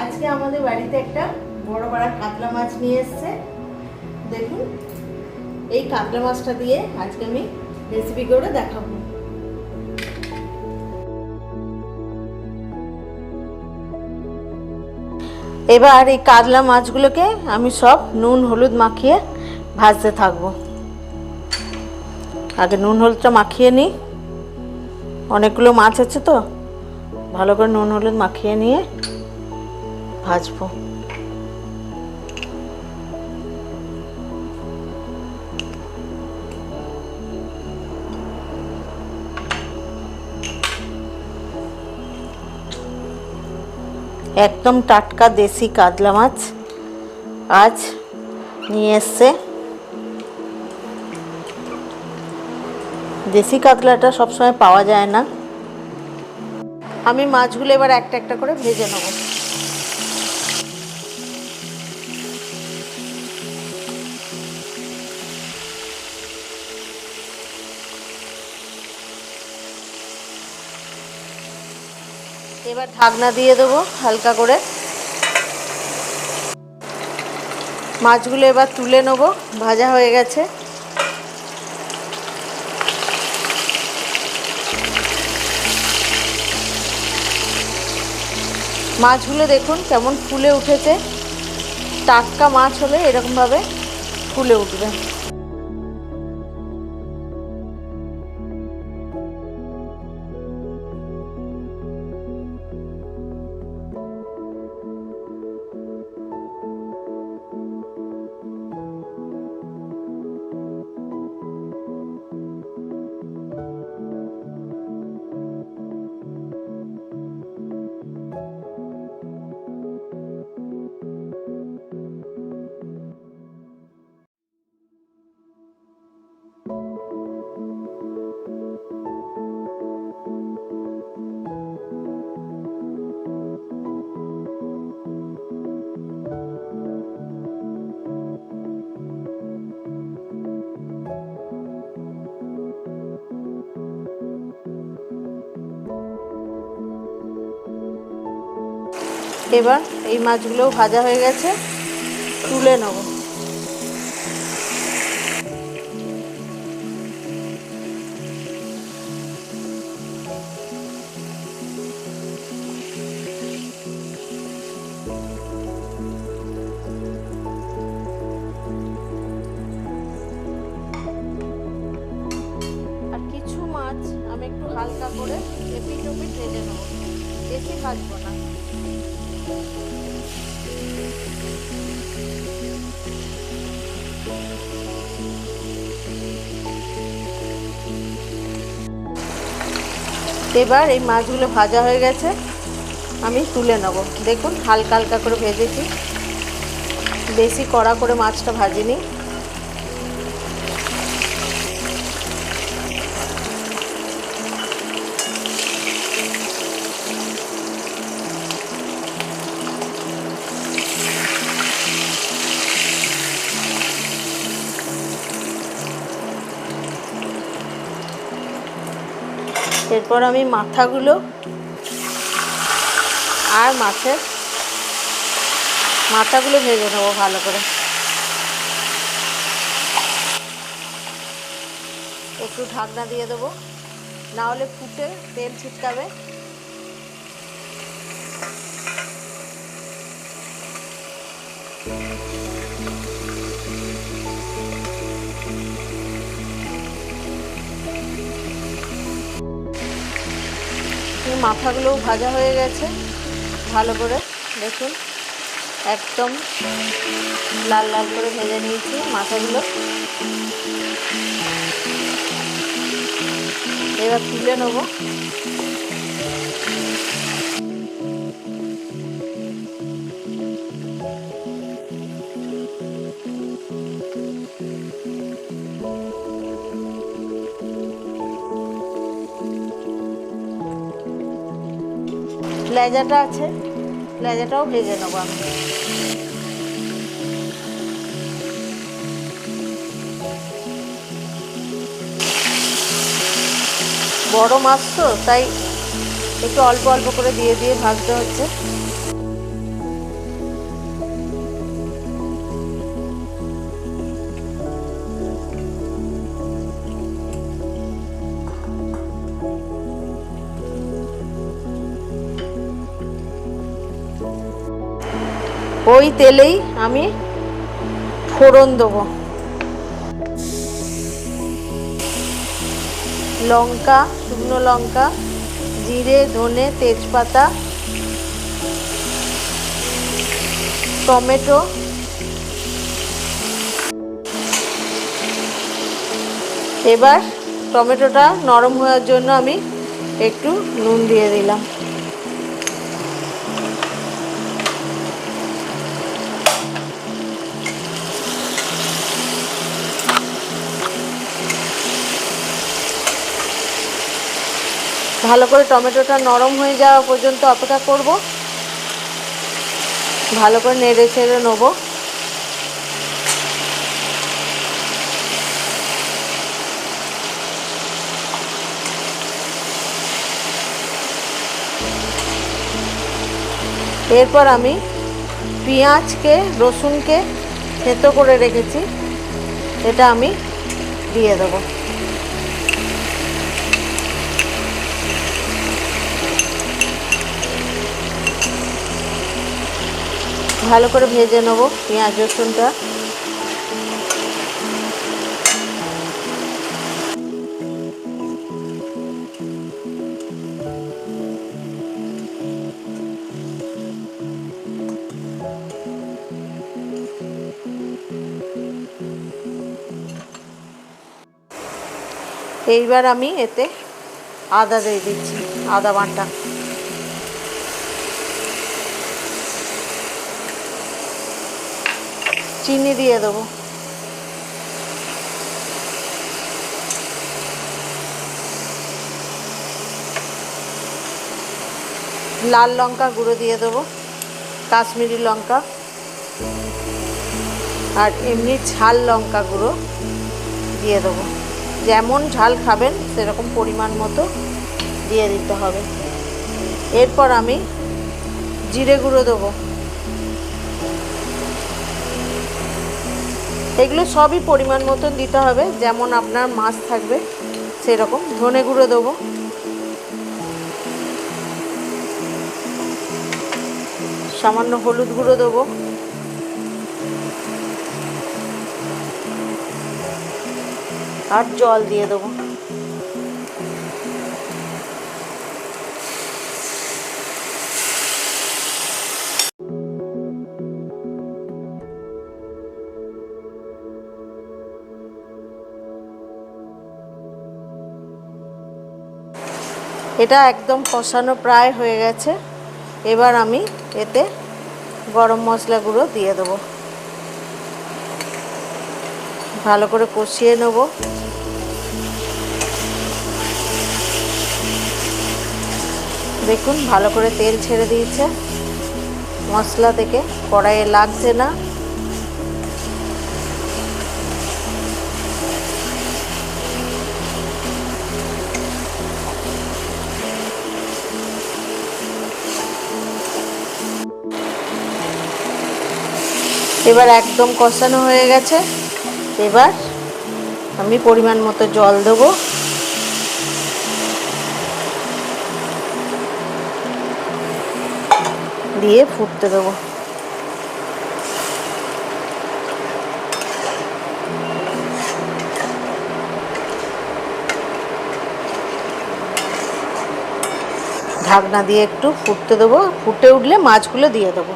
আজকে আমাদের বাড়িতে একটা বড় বড় কাতলা মাছ নিয়ে এসছে। দেখুন, এই কাতলা মাছটা দিয়ে আজকে আমি রেসিপি করে দেখাবো। এবার এই কাতলা মাছগুলোকে আমি সব নুন, হলুদ মাখিয়ে ভাজতে থাকব। আগে নুন হলুদটা মাখিয়ে নিই। অনেকগুলো মাছ আছে তো, ভালো করে নুন হলুদ মাখিয়ে নিয়ে ভাজবো। একদম টাটকা দেশি কাতলা মাছ আজ নিয়ে এসছে। দেশি কাতলাটা সবসময় পাওয়া যায় না। আমি মাছগুলো এবার একটা একটা করে ভেজে নেব। এবার ঢাকনা দিয়ে দেবো হালকা করে। মাছগুলো এবার তুলে নেব। ভাজা হয়ে গেছে। মাছগুলো দেখুন কেমন ফুলে উঠেছে। টাটকা মাছ হলে এরকমভাবে ফুলে উঠবে। এবার এই মাছগুলোও ভাজা হয়ে গেছে। তুলে নেব। আর কিছু মাছ আমি একটু হালকা করে এপিট ওপিট ভেজে নেব। বেশি ভাজবো না। এবার এই মাছগুলো ভাজা হয়ে গেছে, আমি তুলে নেব। দেখুন, হালকা হালকা করে ভেজেছি। বেশি কড়া করে মাছটা ভাজিনি। এরপর আমি মাথাগুলো আর মাছের মাথাগুলো ভেজে নেব ভালো করে। একটু ঢাকনা দিয়ে দেবো না হলে ফুটে তেল ছিটকাবে। এই মাথাগুলোও ভাজা হয়ে গেছে। ভালো করে দেখুন। একদম লাল লাল করে ভেজে নিয়েছি মাথাগুলো। এবার তুলে নেব। লেজাটা আছে, লেজাটাও ভেজে নেব আমি। বড় মাছ তো, তাই একটু অল্প অল্প করে দিয়ে দিয়ে ভাজতে হচ্ছে। ওই তেলেই আমি ফোড়ন দেবো। লঙ্কা, শুকনো লঙ্কা, জিরে, ধনে, তেজপাতা, টমেটো, এবার টমেটোটা নরম হওয়ার জন্য আমি একটু নুন দিয়ে দিলাম। ভালো করে টমেটোটা নরম হয়ে যাওয়া পর্যন্ত অপেক্ষা করব। ভালো করে নেড়ে ছেড়ে নেব। এরপর আমি পেঁয়াজকে, রসুনকে থেঁতো করে রেখেছি। এটা আমি দিয়ে দেবো। ভালো করে ভেজে নেব পেঁয়াজ রসুনটা। এইবার আমি এতে আদা দিয়ে দিচ্ছি আদা বাটা। চিনি দিয়ে দেবো। লাল লঙ্কা গুঁড়ো দিয়ে দেবো, কাশ্মীরি লঙ্কা, আর এমনি ঝাল লঙ্কা গুঁড়ো দিয়ে দেবো। যেমন ঝাল খাবেন, সেরকম পরিমাণ মতো দিয়ে দিতে হবে। এরপর আমি জিরে গুঁড়ো দেবো। এগুলো সবই পরিমাণ মতন দিতে হবে, যেমন আপনার মাছ থাকবে সেরকম। ধনে গুঁড়ো দেবো। সামান্য হলুদ গুঁড়ো দেবো। আর জল দিয়ে দেবো। এটা একদম কষানো প্রায় হয়ে গেছে। এবার আমি এতে গরম মশলা গুঁড়ো দিয়ে দেবো। ভালো করে কষিয়ে নেব। দেখুন, ভালো করে তেল ছেড়ে দিয়েছে। মশলা থেকে কড়াইয়ে লাগছে না। এবার একদম কষানো হয়ে গেছে। এবার আমি পরিমাণ মতো জল দেবো। দিয়ে ফুটতে দেবো। ঢাকনা দিয়ে একটু ফুটতে দেবো। ফুটে উঠলে মাছগুলো দিয়ে দেবো।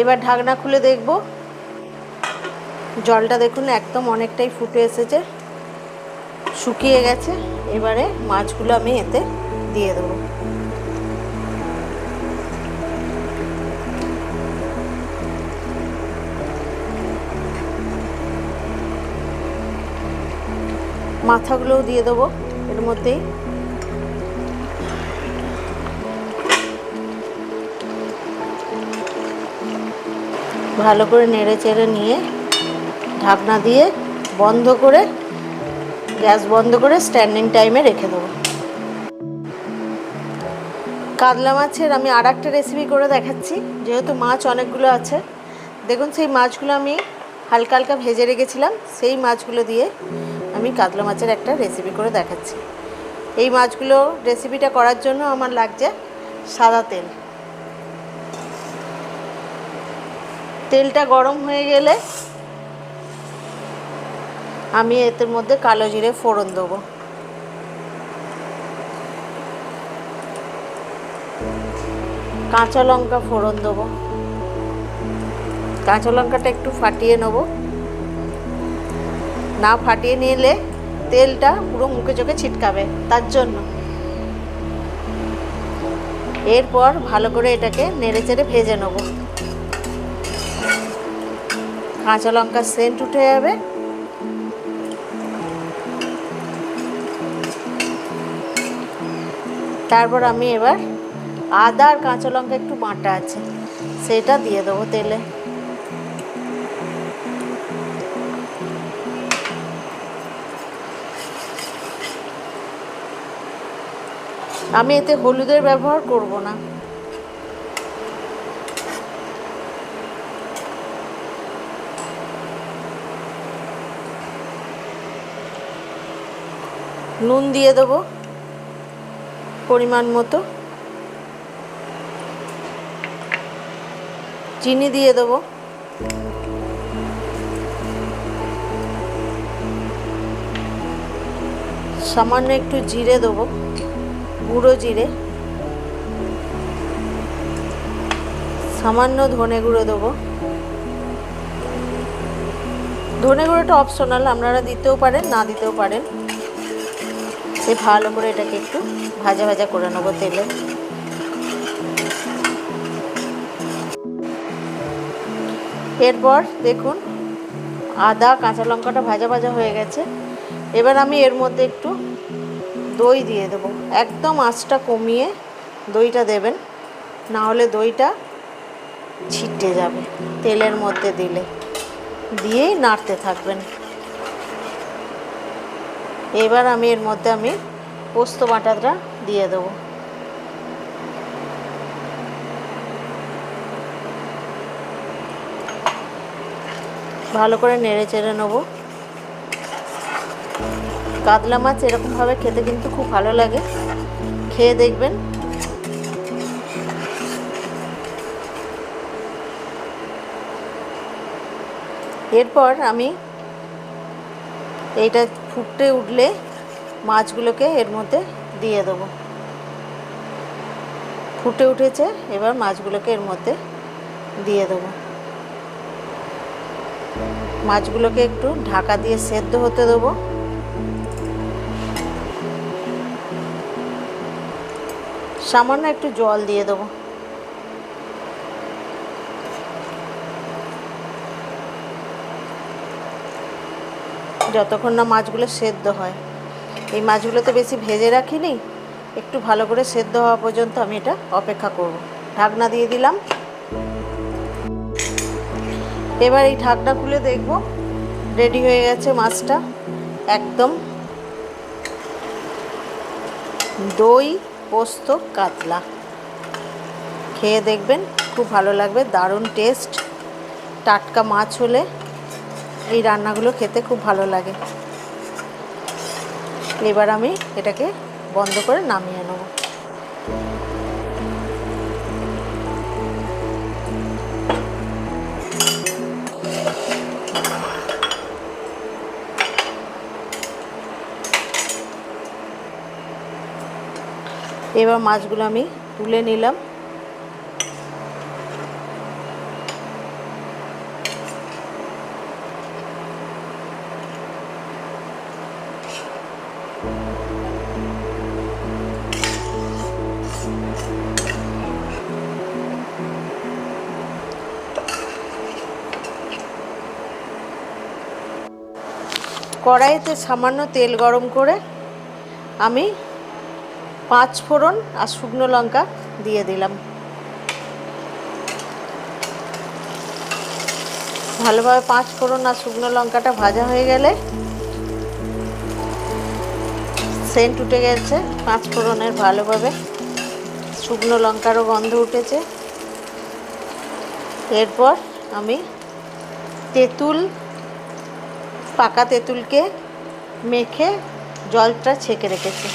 এবার ঢাকনা খুলে দেখব। জলটা দেখুন, একদম অনেকটাই ফুটে এসেছে। শুকিয়ে গেছে। এবারে মাছগুলো আমি এতে দিয়ে দেবো। মাথাগুলোও দিয়ে দেবো। এর মধ্যেই ভালো করে নেড়ে চেড়ে নিয়ে ঢাকনা দিয়ে বন্ধ করে, গ্যাস বন্ধ করে স্ট্যান্ডিং টাইমে রেখে দেবো। কাতলা মাছের আমি আর একটা রেসিপি করে দেখাচ্ছি, যেহেতু মাছ অনেকগুলো আছে। দেখুন, সেই মাছগুলো আমি হালকা হালকা ভেজে রেখেছিলাম, সেই মাছগুলো দিয়ে আমি কাতলা মাছের একটা রেসিপি করে দেখাচ্ছি। এই মাছগুলো রেসিপিটা করার জন্য আমার লাগছে সাদা তেল। তেলটা গরম হয়ে গেলে আমি এতের মধ্যে কালো জিরে ফোড়ন দেবো। কাঁচা লঙ্কা ফোড়ন দেবো। কাঁচা লঙ্কাটা একটু ফাটিয়ে নেব। না ফাটিয়ে নিলে তেলটা পুরো মুখে চোখে ছিটকাবে, তার জন্য। এরপর ভালো করে এটাকে নেড়ে চেড়ে ভেজে নেব। কাঁচা লঙ্কার সেন্ট উঠে যাবে। তারপর আমি এবার আদা আর কাঁচা লঙ্কা একটু বাটা আছে, সেটা দিয়ে দেবো তেলে। আমি এতে হলুদের ব্যবহার করব না। নুন দিয়ে দেবো পরিমাণ মতো। চিনি দিয়ে দেবো। সামান্য একটু জিরে দেবো, গুঁড়ো জিরে। সামান্য ধনে গুঁড়ো দেবো। ধনে গুঁড়োটা অপশনাল আপনারা দিতেও পারেন, না দিতেও পারেন। সে ভালো করে এটাকে একটু ভাজা ভাজা করে নেব তেলে। এরপর দেখুন, আদা, কাঁচা লঙ্কাটা ভাজা ভাজা হয়ে গেছে। এবার আমি এর মধ্যে একটু দই দিয়ে দেবো। একদম আঁচটা কমিয়ে দইটা দেবেন, না হলে দইটা ছিটে যাবে তেলের মধ্যে দিলে। দিয়েই নাড়তে থাকবেন। এবার আমি এর মধ্যে আমি পোস্ত বাটাটা দিয়ে দেবো। ভালো করে নেড়ে চেড়ে নেব। কাতলা মাছ এরকমভাবে খেতে কিন্তু খুব ভালো লাগে। খেয়ে দেখবেন। এরপর আমি এইটা ফুটে উঠলে মাছগুলোকে এর মধ্যে দিয়ে দেবো। ফুটে উঠেছে, এবার মাছগুলোকে এর মধ্যে দিয়ে দেবো। মাছগুলোকে একটু ঢাকা দিয়ে সেদ্ধ হতে দেবো। সামান্য একটু জল দিয়ে দেবো। যতক্ষণ না মাছগুলো সেদ্ধ হয়। এই মাছগুলো তো বেশি ভেজে রাখিনি, একটু ভালো করে সেদ্ধ হওয়া পর্যন্ত আমি এটা অপেক্ষা করব। ঢাকনা দিয়ে দিলাম। এবার এই ঢাকনা খুলে দেখব, রেডি হয়ে গেছে মাছটা একদম। দই, পোস্ত, কাতলা। খেয়ে দেখবেন, খুব ভালো লাগবে, দারুণ টেস্ট। টাটকা মাছ হলে এই রান্নাগুলো খেতে খুব ভালো লাগে। এবার আমি এটাকে বন্ধ করে নামিয়ে নেব। এবার মাছগুলো আমি তুলে নিলাম। কড়াইতে সামান্য তেল গরম করে আমি পাঁচ ফোড়ন আর শুকনো লঙ্কা দিয়ে দিলাম। ভালোভাবে পাঁচ ফোড়ন আর শুকনো লঙ্কাটা ভাজা হয়ে গেলে সেন্ট উঠে গেছে পাঁচ ফোড়নের ভালোভাবে। শুকনো লঙ্কারও গন্ধ উঠেছে। এরপর আমি তেঁতুল পাকা তেঁতুলকে মেখে জলটা ছেঁকে রেখেছি।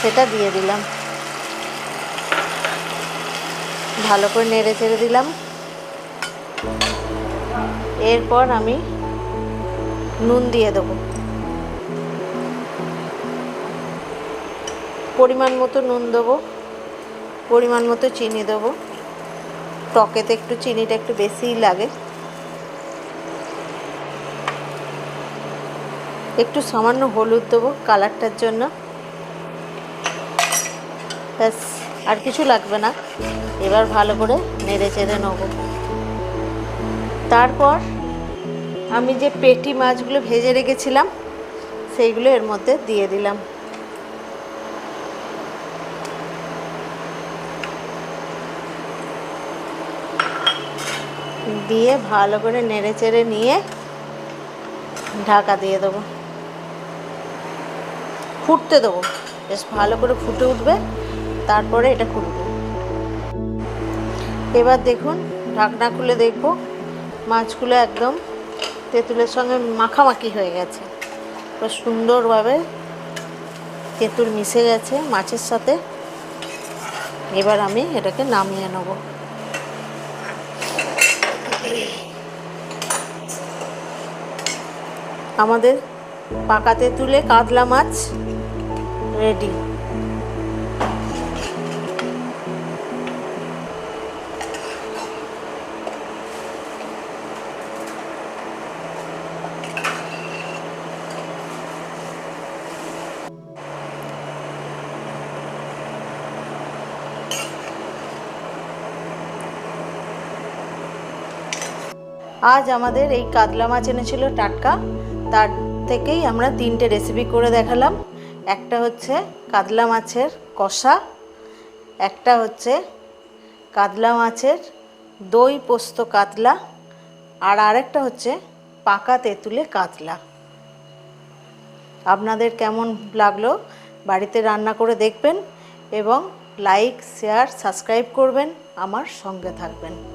সেটা দিয়ে দিলাম। ভালো করে নেড়ে চেড়ে দিলাম। এরপর আমি নুন দিয়ে দেবো। পরিমাণ মতো নুন দেবো, পরিমাণ মতো চিনি দেবো। টকেতে একটু চিনিটা একটু বেশিই লাগে। একটু সামান্য হলুদ দেবো কালারটার জন্য। ব্যাস, আর কিছু লাগবে না। এবার ভালো করে নেড়ে চেড়ে নেব। তারপর আমি যে পেটি মাছগুলো ভেজে রেখেছিলাম, সেইগুলো এর মধ্যে দিয়ে দিলাম। দিয়ে ভালো করে নেড়ে চেড়ে নিয়ে ঢাকা দিয়ে দেবো। ফুটতে দেবো। বেশ ভালো করে ফুটে উঠবে, তারপরে এটা খুলবে এবার দেখুন, ঢাকনা খুলে দেখব, মাছগুলো একদম তেঁতুলের সঙ্গে মাখামাখি হয়ে গেছে। এবার সুন্দরভাবে তেঁতুল মিশে গেছে মাছের সাথে। এবার আমি এটাকে নামিয়ে নেব। আমাদের পাকা তেঁতুলে কাতলা মাছ রেডি আজ আমাদের এই কাতলা মাছ এনেছিল টাটকা। তার থেকেই আমরা তিনটে রেসিপি করে দেখালাম। একটা হচ্ছে কাতলা মাছের কষা, একটা হচ্ছে কাতলা মাছের দই পোস্ত কাতলা, আর আরেকটা হচ্ছে পাকা তেঁতুলে কাতলা। আপনাদের কেমন লাগল বাড়িতে রান্না করে দেখবেন এবং লাইক, শেয়ার, সাবস্ক্রাইব করবেন, আমার সঙ্গে থাকবেন।